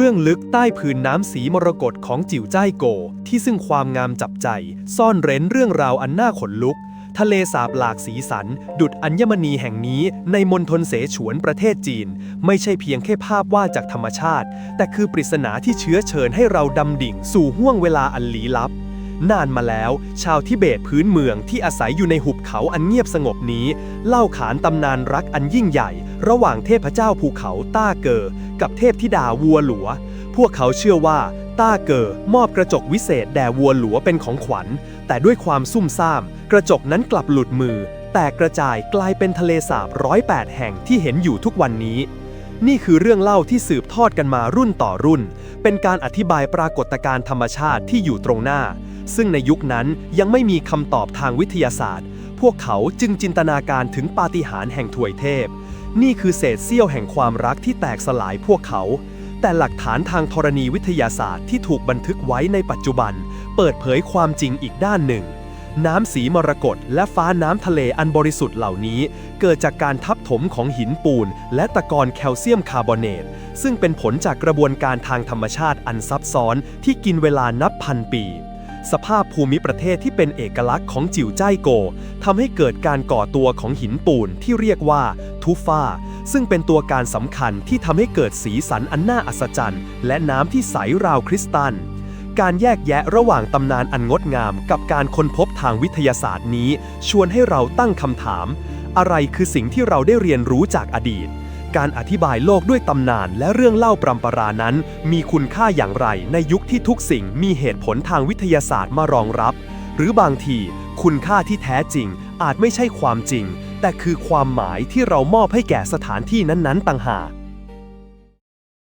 เบื้องลึกใต้ผืนน้ำสีมรกตของจิ๋วจ้ายโก ที่ซึ่งความงามจับใจ ซ่อนเร้นเรื่องราวอันน่าขนลุก ทะเลสาบหลากสีสัน ดุดอัญมณีแห่งนี้ในมณฑลเสฉวนประเทศจีน ไม่ใช่เพียงแค่ภาพวาดจากธรรมชาติ แต่คือปริศนาที่เชื้อเชิญให้เราดำดิ่งสู่ห้วงเวลาอันลี้ลับ นานมาแล้ว ชาวทิเบตพื้นเมืองที่อาศัยอยู่ในหุบเขาอันเงียบสงบนี้ เล่าขานตำนานรักอันยิ่งใหญ่ ระหว่างเทพเจ้าภูเขาต้าเกอ กับเทพธิดาวัวหลัว พวกเขาเชื่อว่าต้าเกอมอบกระจกวิเศษแด่วัวหลัวเป็นของขวัญ แต่ด้วยความซุ่มซ่าม กระจกนั้นกลับหลุดมือ แตกกระจายกลายเป็นทะเลสาบร้อยแปดแห่งที่เห็นอยู่ทุกวันนี้นี่คือเรื่องเล่าที่สืบทอดกันมารุ่นต่อรุ่น เป็นการอธิบายปรากฏการณ์ธรรมชาติที่อยู่ตรงหน้า ซึ่งในยุคนั้นยังไม่มีคำตอบทางวิทยาศาสตร์ พวกเขาจึงจินตนาการถึงปาฏิหาริย์แห่งถวยเทพ นี่คือเศษเสี้ยวแห่งความรักที่แตกสลายพวกเขา แต่หลักฐานทางธรณีวิทยาศาสตร์ที่ถูกบันทึกไว้ในปัจจุบัน เปิดเผยความจริงอีกด้านหนึ่งน้ำสีมรกตและฟ้าน้ำทะเลอันบริสุทธิ์เหล่านี้ เกิดจากการทับถมของหินปูน และตะกอนแคลเซียมคาร์บอเนต ซึ่งเป็นผลจากกระบวนการทางธรรมชาติอันซับซ้อนที่กินเวลานับพันปี สภาพภูมิประเทศที่เป็นเอกลักษณ์ของจิ๋วจ้ายโกทำให้เกิดการก่อตัวของหินปูนที่เรียกว่าทูฟ้า ซึ่งเป็นตัวการสำคัญที่ทำให้เกิดสีสันอันน่าอัศจรรย์ และน้ำที่ใสราวคริสตัล การแยกแยะระหว่างตำนานอันงดงาม กับการค้นพบทางวิทยาศาสตร์นี้ ชวนให้เราตั้งคำถาม อะไรคือสิ่งที่เราได้เรียนรู้จากอดีต การอธิบายโลกด้วยตำนานและเรื่องเล่าปรำปรานั้น มีคุณค่าอย่างไรในยุคที่ทุกสิ่งมีเหตุผลทางวิทยาศาสตร์มารองรับ หรือบางทีคุณค่าที่แท้จริง อาจไม่ใช่ความจริง แต่คือความหมายที่เรามอบให้แก่สถานที่นั้น ๆ ต่างหาก